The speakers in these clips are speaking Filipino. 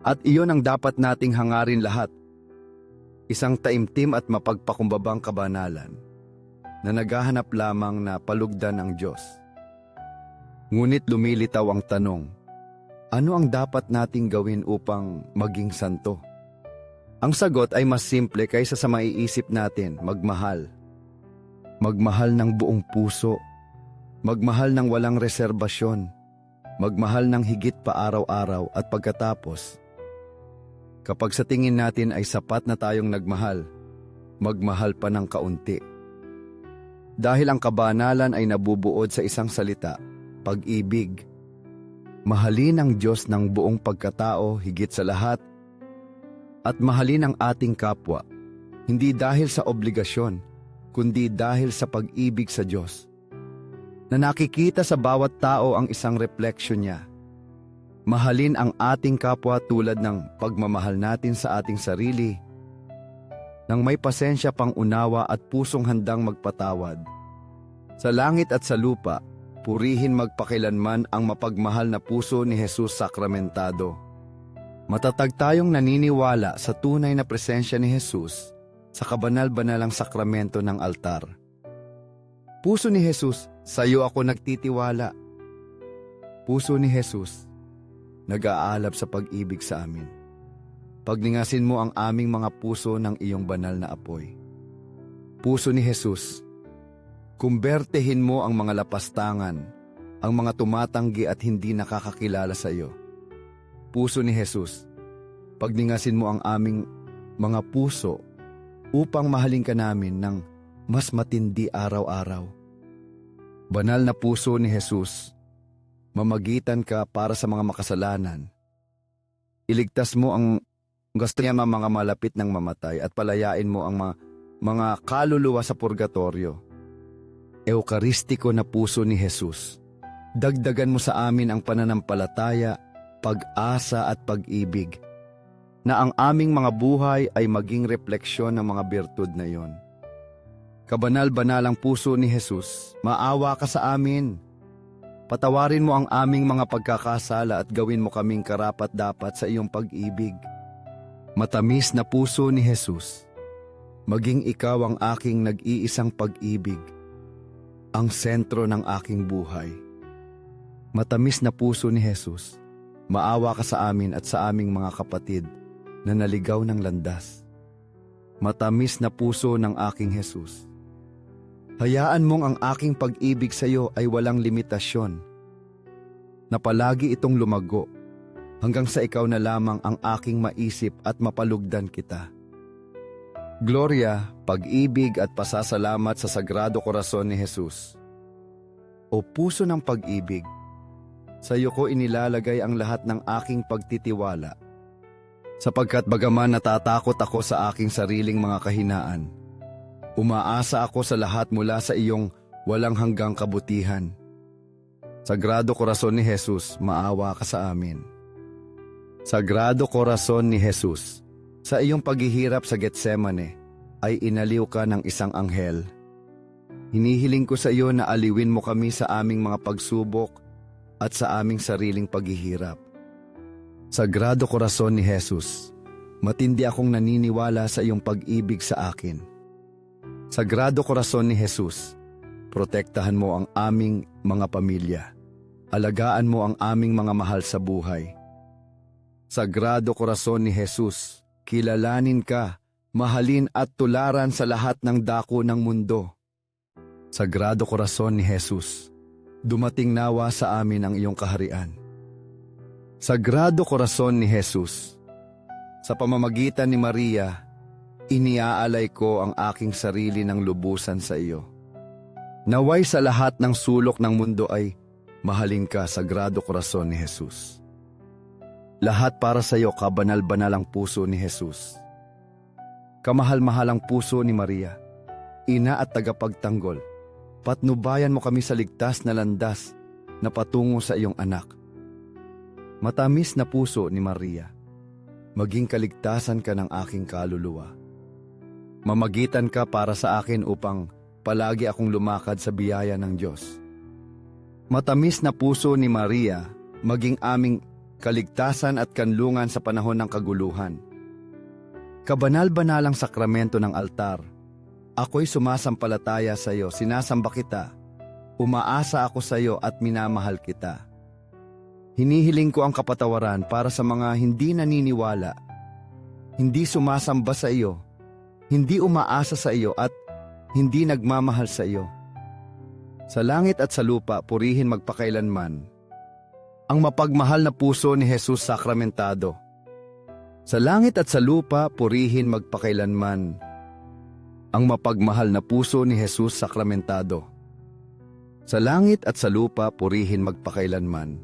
At iyon ang dapat nating hangarin lahat. Isang taimtim at mapagpakumbabang kabanalan na naghahanap lamang na palugdan ng Diyos. Ngunit lumilitaw ang tanong, ano ang dapat nating gawin upang maging santo? Ang sagot ay mas simple kaysa sa maiisip natin, magmahal. Magmahal ng buong puso, magmahal ng walang reserbasyon, magmahal ng higit pa araw-araw at pagkatapos, kapag sa tingin natin ay sapat na tayong nagmahal, magmahal pa ng kaunti. Dahil ang kabanalan ay nabubuod sa isang salita, pag-ibig. Mahalin ang Diyos ng buong pagkatao higit sa lahat at mahalin ang ating kapwa, hindi dahil sa obligasyon, kundi dahil sa pag-ibig sa Diyos. Na nakikita sa bawat tao ang isang refleksyon niya. Mahalin ang ating kapwa tulad ng pagmamahal natin sa ating sarili, nang may pasensya pang unawa at pusong handang magpatawad. Sa langit at sa lupa, purihin magpakilanman ang mapagmahal na puso ni Jesus sakramentado. Matatag tayong naniniwala sa tunay na presensya ni Jesus sa kabanal-banalang sakramento ng altar. Puso ni Jesus, sa iyo ako nagtitiwala. Puso ni Jesus, nag-aalab sa pag-ibig sa amin. Pagningasin mo ang aming mga puso ng iyong banal na apoy. Puso ni Jesus, kumbertehin mo ang mga lapastangan, ang mga tumatanggi at hindi nakakakilala sa iyo. Puso ni Jesus, pagningasin mo ang aming mga puso upang mahalin ka namin ng mas matindi araw-araw. Banal na puso ni Jesus, mamagitan ka para sa mga makasalanan. Iligtas mo ang gusto niya mga malapit ng mamatay at palayain mo ang mga, mga kaluluwa sa purgatorio. Eukaristiko na puso ni Jesus. Dagdagan mo sa amin ang pananampalataya, pag-asa at pag-ibig na ang aming mga buhay ay maging refleksyon ng mga birtud na iyon. Kabanal-banalang puso ni Jesus, maawa ka sa amin. Patawarin mo ang aming mga pagkakasala at gawin mo kaming karapat-dapat sa iyong pag-ibig. Matamis na puso ni Jesus, maging ikaw ang aking nag-iisang pag-ibig, ang sentro ng aking buhay. Matamis na puso ni Jesus, maawa ka sa amin at sa aming mga kapatid na naligaw ng landas. Matamis na puso ng aking Jesus. Hayaan mong ang aking pag-ibig sa iyo ay walang limitasyon, na palagi itong lumago hanggang sa ikaw na lamang ang aking maisip at mapalugdan kita. Gloria, pag-ibig at pasasalamat sa Sagrado Corazon ni Jesus. O puso ng pag-ibig, sa iyo ko inilalagay ang lahat ng aking pagtitiwala sapagkat bagaman natatakot ako sa aking sariling mga kahinaan, umaasa ako sa lahat mula sa iyong walang hanggang kabutihan. Sagrado Corazon ni Jesus, maawa ka sa amin. Sagrado Corazon ni Jesus, sa iyong paghihirap sa Getsemane, ay inaliw ka ng isang anghel. Hinihiling ko sa iyo na aliwin mo kami sa aming mga pagsubok at sa aming sariling paghihirap. Sagrado Corazon ni Jesus, matindi akong naniniwala sa iyong pag-ibig sa akin. Sagrado Corazon ni Jesus, protektahan mo ang aming mga pamilya. Alagaan mo ang aming mga mahal sa buhay. Sagrado Corazon ni Jesus, kilalanin ka, mahalin at tularan sa lahat ng dako ng mundo. Sagrado Corazon ni Jesus, dumating nawa sa amin ang iyong kaharian. Sagrado Corazon ni Jesus, sa pamamagitan ni Maria, iniaalay ko ang aking sarili ng lubusan sa iyo. Naway sa lahat ng sulok ng mundo ay mahalin ka, Sagrado Corazon ni Jesus. Lahat para sa iyo kabanal-banalang puso ni Jesus. Kamahal-mahalang puso ni Maria, ina at tagapagtanggol, patnubayan mo kami sa ligtas na landas na patungo sa iyong anak. Matamis na puso ni Maria, maging kaligtasan ka ng aking kaluluwa. Mamagitan ka para sa akin upang palagi akong lumakad sa biyaya ng Diyos. Matamis na puso ni Maria, maging aming kaligtasan at kanlungan sa panahon ng kaguluhan. Kabanal-banalang sakramento ng altar, ako'y sumasampalataya sa iyo, sinasamba kita, umaasa ako sa iyo at minamahal kita. Hinihiling ko ang kapatawaran para sa mga hindi naniniwala, hindi sumasamba sa iyo, hindi umaasa sa iyo at hindi nagmamahal sa iyo. Sa langit at sa lupa, purihin magpakailanman. Ang mapagmahal na puso ni Jesus sakramentado. Sa langit at sa lupa, purihin magpakailanman. Ang mapagmahal na puso ni Jesus sakramentado. Sa langit at sa lupa, purihin magpakailanman.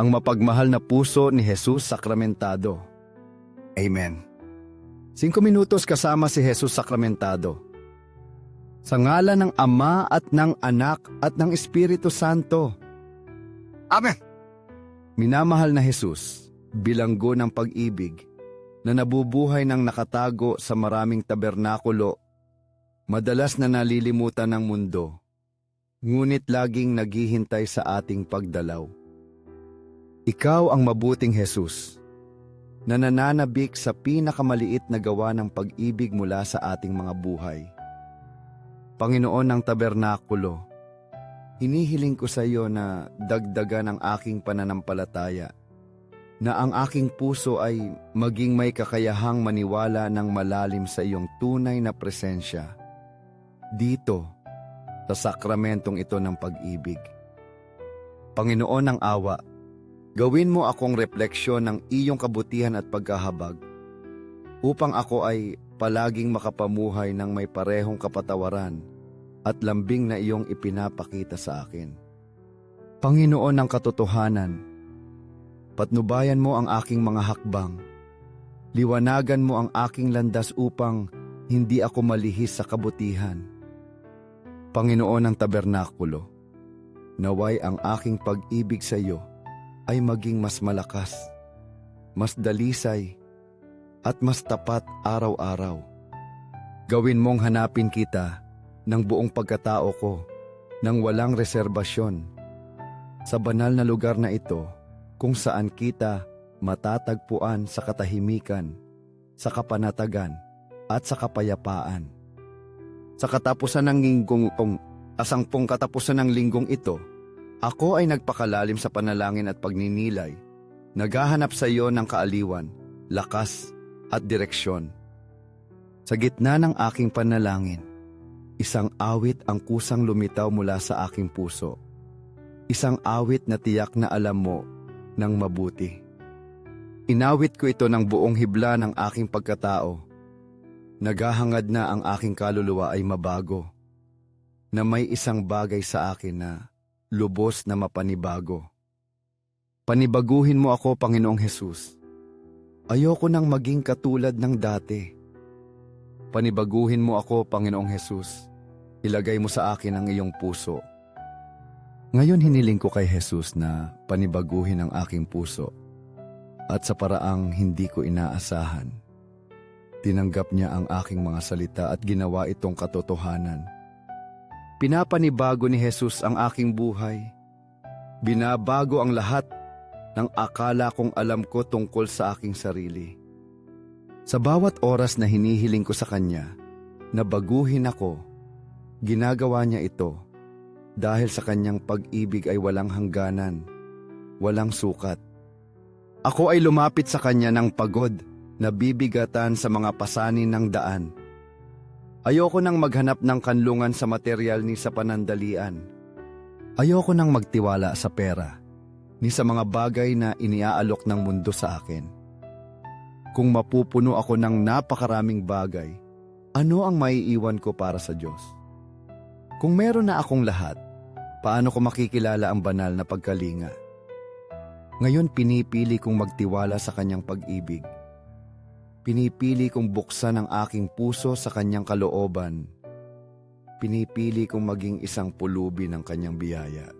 Ang mapagmahal na puso ni Jesus sakramentado. Amen. Cinco minutos kasama si Jesus sakramentado. Sa ngalan ng Ama at ng Anak at ng Espiritu Santo. Amen. Minamahal na Jesus, bilanggo ng pag-ibig, na nabubuhay ng nakatago sa maraming tabernakulo, madalas na nalilimutan ng mundo, ngunit laging naghihintay sa ating pagdalaw. Ikaw ang mabuting Jesus, na nananabik sa pinakamaliit na gawa ng pag-ibig mula sa ating mga buhay. Panginoon ng tabernakulo, hinihiling ko sa iyo na dagdagan ang aking pananampalataya, na ang aking puso ay maging may kakayahang maniwala ng malalim sa iyong tunay na presensya. Dito, sa sakramentong ito ng pag-ibig. Panginoon ng awa, gawin mo akong refleksyon ng iyong kabutihan at pagkahabag, upang ako ay palaging makapamuhay ng may parehong kapatawaran at lambing na iyong ipinapakita sa akin. Panginoon ng katotohanan, patnubayan mo ang aking mga hakbang. Liwanagan mo ang aking landas upang hindi ako malihis sa kabutihan. Panginoon ng tabernakulo, naway ang aking pag-ibig sa iyo ay maging mas malakas, mas dalisay, at mas tapat araw-araw. Gawin mong hanapin kita ng buong pagkatao ko nang walang reserbasyon sa banal na lugar na ito kung saan kita matatagpuan sa katahimikan, sa kapanatagan at sa kapayapaan. Sa katapusan ng linggong asangpong katapusan ng linggong ito, ako ay nagpakalalim sa panalangin at pagninilay, naghahanap sa iyo ng kaaliwan, lakas at direksyon. Sa gitna ng aking panalangin, isang awit ang kusang lumitaw mula sa aking puso. Isang awit na tiyak na alam mo ng mabuti. Inawit ko ito ng buong hibla ng aking pagkatao. Naghahangad na ang aking kaluluwa ay mabago. Na may isang bagay sa akin na lubos na mapanibago. Panibaguhin mo ako, Panginoong Hesus. Ayoko nang maging katulad ng dati. Panibaguhin mo ako, Panginoong Hesus. Ilagay mo sa akin ang iyong puso. Ngayon hiniling ko kay Jesus na panibaguhin ang aking puso at sa paraang hindi ko inaasahan. Tinanggap niya ang aking mga salita at ginawa itong katotohanan. Pinapanibago ni Jesus ang aking buhay. Binabago ang lahat ng akala kong alam ko tungkol sa aking sarili. Sa bawat oras na hinihiling ko sa Kanya, na baguhin ako, ginagawa niya ito dahil sa Kanyang pag-ibig ay walang hangganan, walang sukat. Ako ay lumapit sa Kanya ng pagod na bibigatan sa mga pasanin ng daan. Ayoko nang maghanap ng kanlungan sa material ni sa panandalian. Ayoko nang magtiwala sa pera ni sa mga bagay na iniaalok ng mundo sa akin. Kung mapupuno ako ng napakaraming bagay, ano ang maiiwan ko para sa Diyos? Kung meron na akong lahat, paano ko makikilala ang banal na pagkalinga? Ngayon pinipili kong magtiwala sa kanyang pag-ibig. Pinipili kong buksan ang aking puso sa kanyang kalooban. Pinipili kong maging isang pulubi ng kanyang biyaya.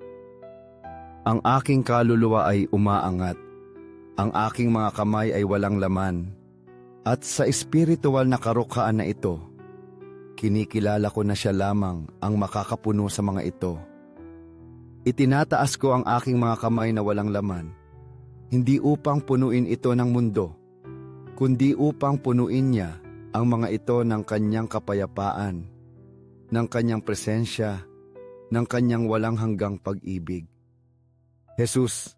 Ang aking kaluluwa ay umaangat. Ang aking mga kamay ay walang laman. At sa espiritual na karukhaan na ito, kinikilala ko na siya lamang ang makakapuno sa mga ito. Itinataas ko ang aking mga kamay na walang laman hindi upang punuin ito ng mundo, kundi upang punuin niya ang mga ito ng kanyang kapayapaan, ng kanyang presensya, ng kanyang walang hanggang pag-ibig. Jesus,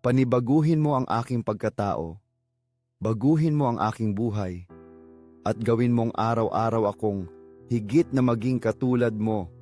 panibaguhin mo ang aking pagkatao, baguhin mo ang aking buhay, at gawin mong araw-araw akong higit na maging katulad mo